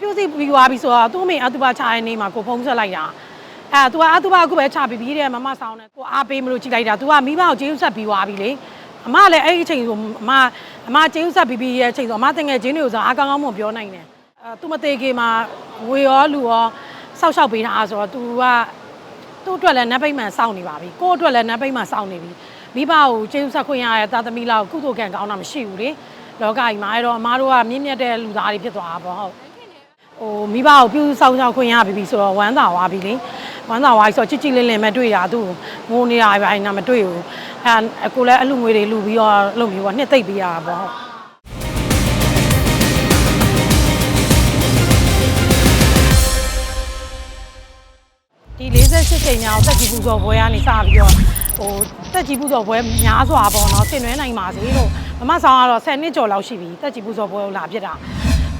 ပြုစီပြီးသွားပြီဆိုတော့သူ့အမေအတူပါချတဲ့နေ့မှာကိုဖုံးဆက်လိုက်တာအဲသူကအတူပါအခုပဲချပြီးပြီးတဲ့မမဆောင်နဲ့ကိုအားပေးမလို့ကြည့်လိုက်တာသူကမိဘကိုကျေးဇူးဆက်ပြီးသွားပြီလေအမလည်းအဲ့ဒီအချိန်ဆိုအမအမကျေးဇူးဆက်ပြီးပြီးရဲ့အချိန်ဆိုအမတငယ်ချင်းတွေကိုဆိုအားကောင်းကောင်းမပြောနိုင်တယ်အဲသူမသေးခင်မှာဝေရောလူရောစောက်ရှောက်ပေးတာဆိုတော့ तू ကသူ့အတွက်လည်းနတ်ပိတ်မှန်စောင့်နေပါပြီကိုယ့်အတွက်လည်းနတ်ပိတ်မှန်စောင့်နေပြီမိဘကိုကျေးဇူးဆက်ခွင့်ရတဲ့တာသမီလောက်ကုသိုလ်ကံကောင်းတာမရှိဘူးလေလောကကြီးမှာအဲ့တော့အမားတို့ကမြင့်မြတ်တဲ့လူသားတွေဖြစ်သွားတာပေါ့ဟုတ် ဟိုမိဘကိုပြုစုဆောင်ရှောက်ခွင့်ရပြီပြီဆိုတော့ဝမ်းသာသွားပြီလေဝမ်းသာသွားပြီဆိုတော့ချစ်ချစ်လင်းလင်းပဲတွေ့တာသူ့ငိုနေတာပဲအဲ့နာမတွေ့ဘူးအဲ့အကိုလည်းအလူငွေတွေလူပြီးတော့လုပ်ပြီးတော့နှစ်သိပ်ပေးရတာပေါ့ဟုတ်ဒီ48ချိန်မြောက်တက်ကြီးပူဇော်ပွဲကနေစပြီးတော့ဟိုတက်ကြီးပူဇော်ပွဲများစွာပေါ့နော်ဆင်နွှဲနိုင်ပါစေလို့မမဆောင်ကတော့10နှစ်ကျော်လောက်ရှိပြီတက်ကြီးပူဇော်ပွဲကိုလာဖြစ်တာ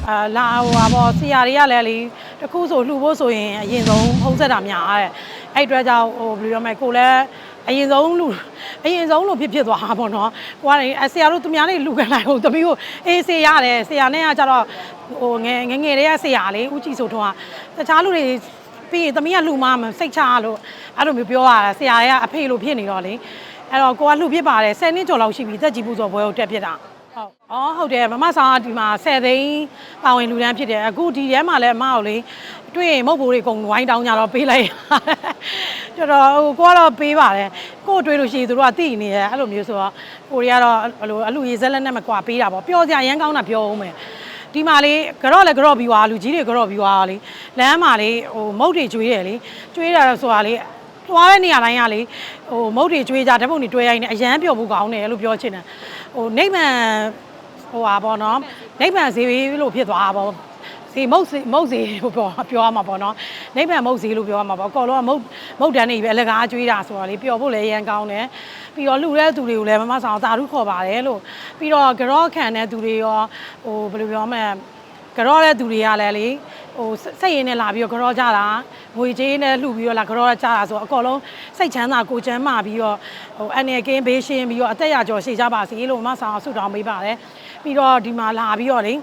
အာလာဟိုပါပေါ့ဆရာတွေကလည်းလေတခုဆိုလှူဖို့ဆိုရင်အရင်ဆုံးဖုံးဆက်တာများတဲ့အဲ့အတွက်ကြောင့်ဟိုဘယ်လိုပြောမလဲကိုလည်းအရင်ဆုံးလူအရင်ဆုံးလို့ဖြစ်ဖြစ်သွားတာပေါ့နော်ကိုကလည်းဆရာတို့သူများလေးလူခံလိုက်ဟိုတမီးကိုအေးဆေးရတယ်ဆရာနဲ့ကကြတော့ဟိုငယ်ငယ်ငယ်တွေကဆရာလေးဦးကြည်ဆိုတော့တခြားလူတွေပြီးရင်သမီးကလှူမမစိတ်ချလို့အဲ့လိုမျိုးပြောရတာဆရာရဲ့အဖေလိုဖြစ်နေတော့လေအဲ့တော့ကိုကလှူဖြစ်ပါတယ်10နှစ်ကျော်လောက်ရှိပြီတက်ကြီးပူဇော်ပွဲကိုတက်ဖြစ်တာ ဟုတ်အော်ဟုတ်တယ်မမဆောင်ကဒီမှာ10သိန်းပါဝင်လူတန်းဖြစ်တယ်အခုဒီထဲမှာလည်းအမကိုလေတွေ့ရင်မုတ်ဘိုးတွေအကုန်ဝိုင်းတောင်းကြတော့ပေးလိုက်တော်တော်ဟိုကိုကတော့ပေးပါတယ်ကို့တွေ့လို့ရှိရင်သူတို့ကသိနေတယ်အဲ့လိုမျိုးဆိုတော့ကိုတွေကတော့ဘယ်လိုအလူရေးဇက်လက်နဲ့မကွာပေးတာပေါ့ပျော်စရာရမ်းကောင်းတာပြောအောင်မယ်ဒီမှာလေကြော့လေကြော့ပြီးွားလူကြီးတွေကြော့ပြီးွားလေလမ်းမှာလေဟိုမုတ်တွေကျွေးတယ်လေကျွေးတာဆိုတာလေ သွားတဲ့နေရာတိုင်းကလေဟိုမုတ်တွေကျွေးကြဓာတ်ပုံတွေတွဲရိုင်းနေအရန်ပျော်မှုကောင်းတယ်လို့ပြောချင်တယ်ဟိုနိမ့်မှန်ဟိုပါပေါ့နော်နိမ့်မှန်ဈေးလို့ဖြစ်သွားတာပေါ့ဈေးမုတ်ဈေးမုတ်ဈေးလို့ပြောပြောရမှာပေါ့နော်နိမ့်မှန်မုတ်ဈေးလို့ပြောရမှာပေါ့အကောလုံးကမုတ်မုတ်တန်းနေပဲအလကားကျွေးတာဆိုတော့လေပျော်ဖို့လည်းရန်ကောင်းတယ်ပြီးတော့လှူတဲ့သူတွေကိုလည်းမမဆောင်တာဓုခေါ်ပါတယ်လို့ပြီးတော့ကြော့ခံတဲ့သူတွေရောဟိုဘယ်လိုပြောမလဲ ကြောတဲ့သူတွေကလည်းလေဟိုစိတ်ရင်းနဲ့လာပြီးတော့ကြောကြတာငွေကြေးနဲ့လှူပြီးတော့လာကြောကြတာဆိုတော့အကောလုံးစိတ်ချမ်းသာကိုယ်ချမ်းမာပြီးတော့ဟိုအနေကင်းဘေးရှင်းပြီးတော့အသက်ရကျော်ရှေ့ကြပါစေလို့မဆောင်ဆုတောင်းပေးပါတယ်ပြီးတော့ဒီမှာလာပြီးတော့လေ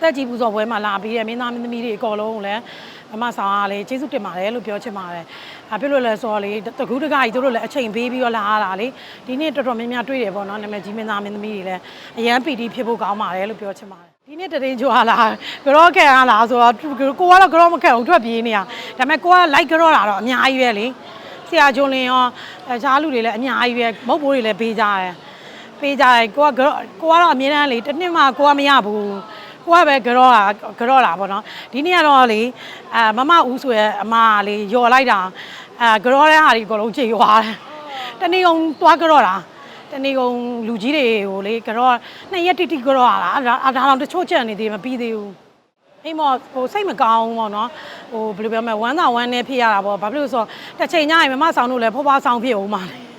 တက်ကြီးပူဇော်ပွဲမှာလာပြီးတဲ့မင်းသားမင်းသမီးတွေအကောလုံးကိုလည်းမမဆောင်ကလေကျေးဇူးတင်ပါတယ်လို့ပြောချင်ပါတယ်။ အဖြစ်လို့လဲဆိုတော့လေတကူးတကကြီးတို့လည်းအချိန်ပေးပြီးတော့လာရတာလေဒီနေ့တော်တော်များများတွေ့တယ်ပေါ့နော်နာမည်ကြီးမင်းသားမင်းသမီးတွေလည်းအရန်ပီတီဖြစ်ဖို့ကောင်းပါတယ်လို့ပြောချင်ပါတယ်။ဒီနေ့တရင်ကြွားလာကြော့ခံရလားဆိုတော့ကိုကတော့ကြော့မခံဘူးထွက်ပြေးနေရဒါပေမဲ့ကိုကလိုက်ကြော့တာတော့အများကြီးပဲလေဆရာဂျွန်လင်ရောတခြားလူတွေလည်းအများကြီးပဲမုတ်ဘိုးတွေလည်းပေးကြတယ်ပေးကြတယ်ကိုကကြော့ကိုကတော့အမြဲတမ်းလေတစ်နှစ်မှကိုကမရဘူး ကိုကပဲကြော့တာကြော့တာပေါ့နော်ဒီနေ့ကတော့လေအဲမမဦးဆိုရဲ့အမကလေယော်လိုက်တာအဲကြော့တဲ့ဟာတွေအကုန်လုံးကြေရွာတယ်တနေ့ကုန်သွားကြော့တာတနေ့ကုန်လူကြီးတွေကိုလေကတော့နှစ်ရက်တိတိကတော့ရတာဒါဒါတော့တချို့ချက်နေသေးမပြီးသေးဘူးအိမ်မောဟိုစိတ်မကောင်းဘူးပေါ့နော်ဟိုဘယ်လိုပြောမလဲဝမ်းသာဝမ်းနဲ့ဖြစ်ရတာပေါ့ဘာဖြစ်လို့ဆိုတော့တစ်ချိန်ညရင်မမဆောင်လို့လဲဖွားဖွားဆောင်ဖြစ်အောင်ပါလေ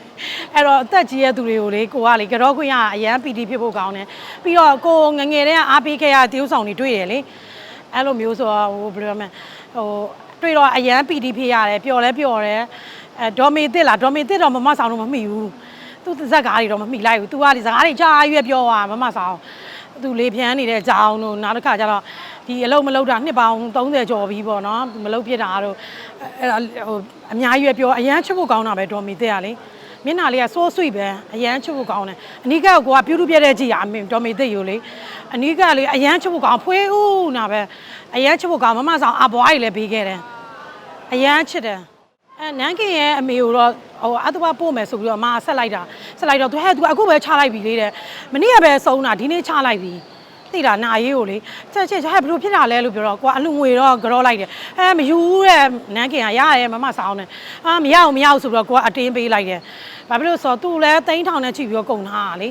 အဲ့တော့အသက်ကြီးရဲ့သူတွေကိုလေကိုကလေကြောခွင့်ရအရန်ပီတီဖြစ်ဖို့ကောင်းတယ်ပြီးတော့ကိုငငယ်တည်းကအားပေးခဲ့ရတဲ့ဥဆောင်တွေတွေ့တယ်လေအဲ့လိုမျိုးဆိုတော့ဟိုဘယ်လိုပြောမလဲဟိုတွေ့တော့အရန်ပီတီဖြစ်ရတယ်ပျော်လဲပျော်တယ်အဲဒေါ်မေတစ်လားဒေါ်မေတစ်တော့မမဆောင်လို့မမိဘူးသူဇက်ကားတွေတော့မမိလိုက်ဘူး။ तू ကဒီစကားတွေကြာရွက်ပြောသွားမမဆောင်။ तू လေးဖြန်းနေတဲ့အကြောင်းတို့နောက်တစ်ခါကျတော့ဒီအလုပ်မလုပ်တာနှစ်ပေါင်း30ကျော်ပြီပေါ့နော်။မလုပ်ဖြစ်တာတို့အဲ့ဒါဟိုအများကြီးပဲပြောအရန်ချစ်ဖို့ကောင်းတာပဲဒေါ်မီတဲ့ကလေ။ မျက်နှာလေးကစိုးဆွေပဲအရန်ချစ်ဖို့ကောင်းတယ်။အနီးကကိုကပြူးတူပြဲတဲ့ကြည့်ရအမင်းဒေါ်မီတဲ့ယူလေ။အနီးကလေအရန်ချစ်ဖို့ကောင်းဖွေးဦးနာပဲအရန်ချစ်ဖို့ကောင်းမမဆောင်အဘွားကြီးလည်းပေးခဲ့တယ်။အရန်ချစ်တယ်။အဲနန်းခင်ရဲ့အမေကိုတော့ဟိုအတူပါပို့မယ်ဆိုပြီးတော့အမဆက်လိုက်တာဆက်လိုက်တော့သူဟဲ့သူအခုပဲချလိုက်ပြီလေတဲ့မနေ့ကပဲစုံတာဒီနေ့ချလိုက်ပြီ သိတာနာရေးကိုလေချက်ချက်ဟဲ့ဘလို့ဖြစ်တာလဲလို့ပြောတော့ကိုကအလူငွေတော့ကြောလိုက်တယ်အဲမယူတဲ့နန်းခင်ကရရဲမမဆောင်းတယ်အာမရအောင်မရအောင်ဆိုပြီးတော့ကိုကအတင်းပေးလိုက်တယ်ဘာဖြစ်လို့ဆိုတော့သူလည်းတိန်းထောင်နဲ့ချိပြီးတော့ကုန်ထားတာလေ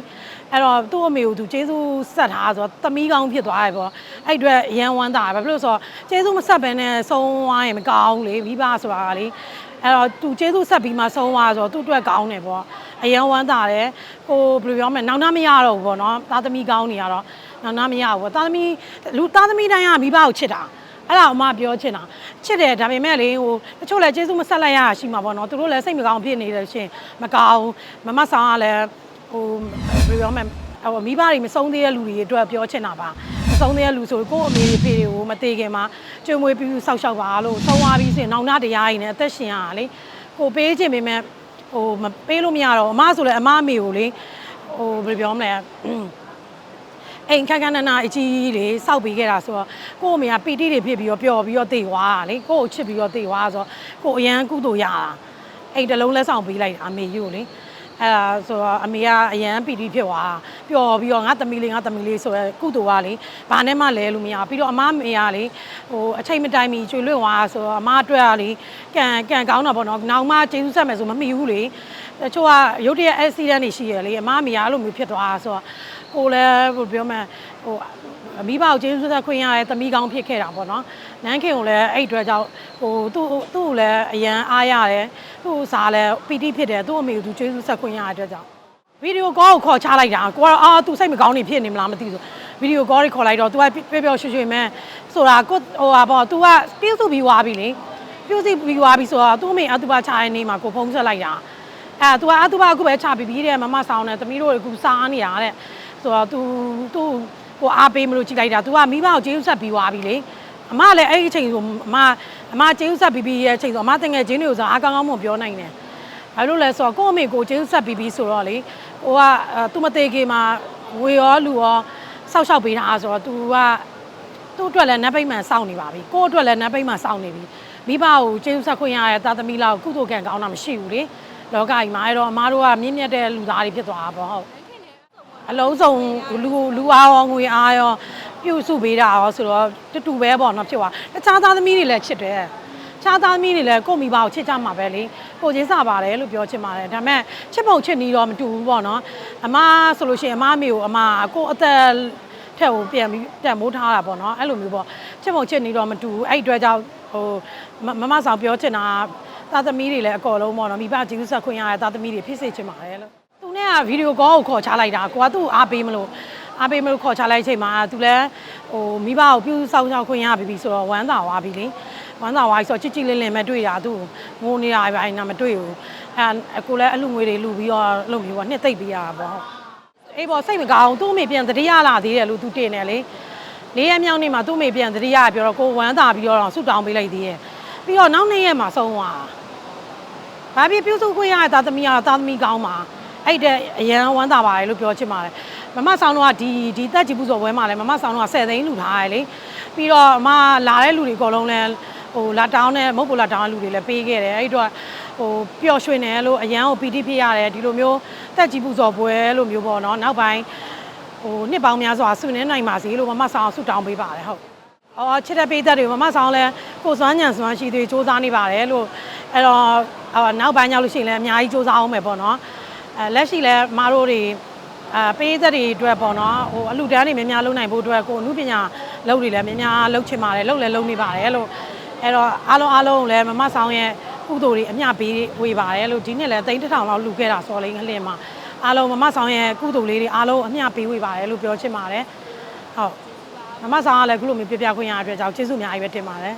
အဲ့တော့သူ့အမေကိုသူကျေးဇူးဆက်ထားဆိုတော့သမီးကောင်းဖြစ်သွားတယ်ပေါ့အဲ့အတွက်ရန်ဝမ်းတာပဲဘာဖြစ်လို့ဆိုတော့ကျေးဇူးမဆက်ဘဲနဲ့ဆုံးသွားရင်မကောင်းလေမိဘဆိုတာကလေအဲ့တော့သူကျေးဇူးဆက်ပြီးမှဆုံးသွားဆိုတော့သူ့အတွက်ကောင်းတယ်ပေါ့အယံဝမ်းသာတယ်ဟိုဘယ်လိုပြောမလဲနောက်နှမရတော့ဘူးပေါ့နော်သားသမီးကောင်းနေရတော့ နောက်နှမရဘူးပေါ့သားသမီးလူသားသမီးတိုင်းကမိဘကိုချစ်တာအဲ့ဒါအမပြောချင်တာချစ်တယ်ဒါပေမဲ့လေဟိုတချို့လည်းကျေးဇူးမဆက်လိုက်ရတာရှိမှာပေါ့နော်သူတို့လည်းစိတ်မကောင်းဖြစ်နေတယ်ရှင်မကောင်းမမဆောင်ကလည်းဟိုဘယ်လိုပြောမလဲဟိုမိဘတွေမဆုံးသေးတဲ့လူတွေအတွက်ပြောချင်တာပါမဆုံးတဲ့လူဆိုကိုယ့်အမေတွေဖေတွေကိုမသေးခင်မှာကျွေးမွေးပြီးဆောက်ရှောက်ပါလို့သုံးသွားပြီးဆိုရင်နောင်နာတရားရည်နဲ့အသက်ရှင်ရတာလေကိုပေးခြင်းပေမဲ့ဟိုမပေးလို့မရတော့အမဆိုလဲအမအမေကိုလေဟိုဘယ်လိုပြောမလဲ အိမ်ခက်ခက်နနာအကြီးကြီးတွေစောက်ပေးခဲ့တာဆိုတော့ကို့အမေကပီတိတွေဖြစ်ပြီးတော့ပျော်ပြီးတော့တေသွားတာလေကို့ကိုချစ်ပြီးတော့တေသွားဆိုတော့ကို့အရန်ကုသိုလ်ရတာအိမ်တစ်လုံးလက်ဆောင်ပေးလိုက်တာအမေကြီးကိုလေအဲဒါဆိုတော့အမေကအရန်ပီတိဖြစ်သွားတာပျော်ပြီးတော့ငါသမီးလေးငါသမီးလေးဆိုရဲကုသိုလ်ကလေဘာနဲ့မှလဲလို့မရဘူးပြီးတော့အမမေကလေဟိုအချိန်မတိုင်မီကျွေလွင့်သွားတာဆိုတော့အမအတွက်ကလေကန်ကန်ကောင်းတာပေါ့နော်နောက်မှကျေးဇူးဆက်မယ်ဆိုမမှီဘူးလေတချို့ကရုတ်တရက် accident တွေရှိရလေအမမေကအဲ့လိုမျိုးဖြစ်သွားတာဆိုတော့ ကိုလည်းဟိုပြောမှဟိုမိဘကိုကျေးဇူးသက်ခွင့်ရတဲ့သမီးကောင်းဖြစ်ခဲ့တာပေါ့နော်နန်းခင်ကိုလည်းအဲ့အတွက်ကြောင့်ဟိုသူ့သူ့ကိုလည်းအရန်အားရတယ်သူ့ကိုစားလည်းပီတိဖြစ်တယ်သူ့အမေကိုသူကျေးဇူးဆက်ခွင့်ရတဲ့အတွက်ကြောင့်ဗီဒီယိုကောကိုခေါ်ချလိုက်တာကိုကတော့အာသူစိတ်မကောင်းနေဖြစ်နေမလားမသိဘူးဗီဒီယိုကောတွေခေါ်လိုက်တော့ तू ကပြပြရွှေရွှေမဲဆိုတာကိုဟိုဟာပေါ့ तू ကပြုစုပြီးွားပြီလေပြုစုပြီးွားပြီဆိုတော့သူ့အမေအတူပါချတဲ့နေ့မှာကိုဖုံးဆက်လိုက်တာအဲ तू ကအတူပါအခုပဲချပြီးပြီးတဲ့မမဆောင်နဲ့သမီးတို့အခုစားနေတာတဲ့ ဆိုတော့ तू तू ကိုအားပေးမလို့ကြည့်လိုက်တာ तू ကမိဘကိုကျေးဇူးဆက်ပြီးွားပြီလေအမလည်းအဲ့ဒီအချိန်ဆိုအမအမကျေးဇူးဆက်ပြီးပြီးရဲ့အချိန်ဆိုအမတငယ်ချင်းတွေကိုဆိုအားကောင်းကောင်းမပြောနိုင်တယ်ဘာလို့လဲဆိုတော့ကိုယ့်အမေကိုကျေးဇူးဆက်ပြီးပြီးဆိုတော့လေဟိုကသူမသေးခင်မှာဝေရောလူရောစောက်ရှောက်ပေးတာဆိုတော့ तू ကသူ့အတွက်လည်းနတ်ပိတ်မှန်စောင့်နေပါပြီကိုယ့်အတွက်လည်းနတ်ပိတ်မှန်စောင့်နေပြီမိဘကိုကျေးဇူးဆက်ခွင့်ရတဲ့တာသမီလောက်ကုသိုလ်ကံကောင်းတာမရှိဘူးလေလောကကြီးမှာအဲ့တော့အမတို့ကမြင့်မြတ်တဲ့လူသားတွေဖြစ်သွားတာပေါ့ဟုတ် အလုံးစုံလူလူအားရောငွေအားရောပြုစုပေးတာရောဆိုတော့တူတူပဲပေါ့နော်ဖြစ်သွားတခြားသားသမီးတွေလည်းချစ်တယ်ခြားသားသမီးတွေလည်းကိုယ့်မိဘကိုချစ်ကြမှာပဲလေကိုချင်းစားပါတယ်လို့ပြောချင်ပါတယ်ဒါပေမဲ့ချစ်ပုံချစ်နီးတော့မတူဘူးပေါ့နော်အမဆိုလို့ရှိရင်အမအမေကိုအမကိုအသက်ထက်ကိုပြန်ပြီးပြန်မိုးထားတာပေါ့နော်အဲ့လိုမျိုးပေါ့ချစ်ပုံချစ်နီးတော့မတူဘူးအဲ့အတွက်ကြောင့်ဟိုမမဆောင်ပြောချင်တာသားသမီးတွေလည်းအကောလုံးပေါ့နော်မိဘကျေးဇူးဆက်ခွင့်ရတဲ့သားသမီးတွေဖြစ်စေချင်ပါတယ်လို့သူနဲ့က ဗီဒီယိုကောကိုခေါ်ချလိုက်တာကိုကသူ့ကိုအားပေးမလို့အားပေးမလို့ခေါ်ချလိုက်ချိန်မှာသူလည်းဟိုမိဘကိုပြုစောင့်ရှောက်ခွင့်ရပြီပြီဆိုတော့ဝမ်းသာသွားပြီလေဝမ်းသာသွားပြီဆိုတော့ချစ်ချစ်လင်းလင်းပဲတွေ့တာသူ့ငိုနေတာပဲအဲ့နာမတွေ့ဘူးအဲကိုလည်းအလူငွေတွေလူပြီးတော့အဲ့လိုမျိုးပေါ့နှစ်သိပ်ပေးရတာပေါ့အေးပေါ့စိတ်မကောင်းသူ့အမေပြန်တတိယလာသေးတယ်လို့သူတင်တယ်လေလေးရက်မြောက်နေ့မှာသူ့အမေပြန်တတိယပြောတော့ကိုဝမ်းသာပြီးတော့ဆုတောင်းပေးလိုက်သေးတယ်ပြီးတော့နောက်နေ့ရက်မှာဆုံးသွားတာ။ဘာဖြစ်ပြုစုခွင့်ရတဲ့သားသမီးကတော့သားသမီးကောင်းပါ။ အဲ့တဲ့အရန်ဝမ်းသာပါတယ်လို့ပြောချင်ပါတယ်။မမဆောင်တော့ကဒီဒီတက်ကြည့်ပူဇော်ပွဲမှာလည်းမမဆောင်တော့က10သိန်းလူထားရလေ။ပြီးတော့အမလာတဲ့လူတွေအကုန်လုံးလည်းဟိုလာတောင်းတဲ့မဟုတ်ဘူးလာတောင်းတဲ့လူတွေလည်းပေးခဲ့တယ်။အဲ့တော့ဟိုပျော်ရွှင်တယ်လို့အရန်ကိုပီတိဖြစ်ရတယ်ဒီလိုမျိုးတက်ကြည့်ပူဇော်ပွဲလို့မျိုးပေါ့နော်။နောက်ပိုင်းဟိုနှစ်ပေါင်းများစွာဆုနေနိုင်ပါစေလို့မမဆောင်ဆုတောင်းပေးပါတယ်ဟုတ်။အော်ချစ်တဲ့ပေးသက်တွေမမဆောင်လဲကိုစွမ်းညံစွမ်းရှိသေးစူးစမ်းနေပါတယ်လို့အဲ့တော့အော်နောက်ပိုင်းရောက်လို့ရှိရင်လည်းအများကြီးစူးစမ်းအောင်မယ်ပေါ့နော် အဲလက်ရှိလဲမအားတို့တွေအဲပေးသက်တွေအတွက်ပေါ့နော်ဟိုအလူတန်းတွေများများလုပ်နိုင်ဖို့အတွက်ကိုအမှုပညာလုပ်တွေလည်းများများလုပ်ချင်ပါတယ်လုပ်လည်းလုပ်နေပါတယ်လို့အဲ့တော့အားလုံးအားလုံးလည်းမမဆောင်ရဲ့ကုသိုလ်တွေအမျှပေးဝေပါတယ်လို့ဒီနှစ်လည်းတိန်းတစ်ထောင်လောက်လူခဲ့တာစော်လိန်အလင်းမှာအားလုံးမမဆောင်ရဲ့ကုသိုလ်လေးတွေအားလုံးအမျှပေးဝေပါတယ်လို့ပြောချင်ပါတယ်ဟုတ်မမဆောင်ကလည်းခုလိုမျိုးပြပြခွင့်ရတဲ့အတွက်ကြောင့်ကျေးဇူးအများကြီးပဲတင်ပါတယ်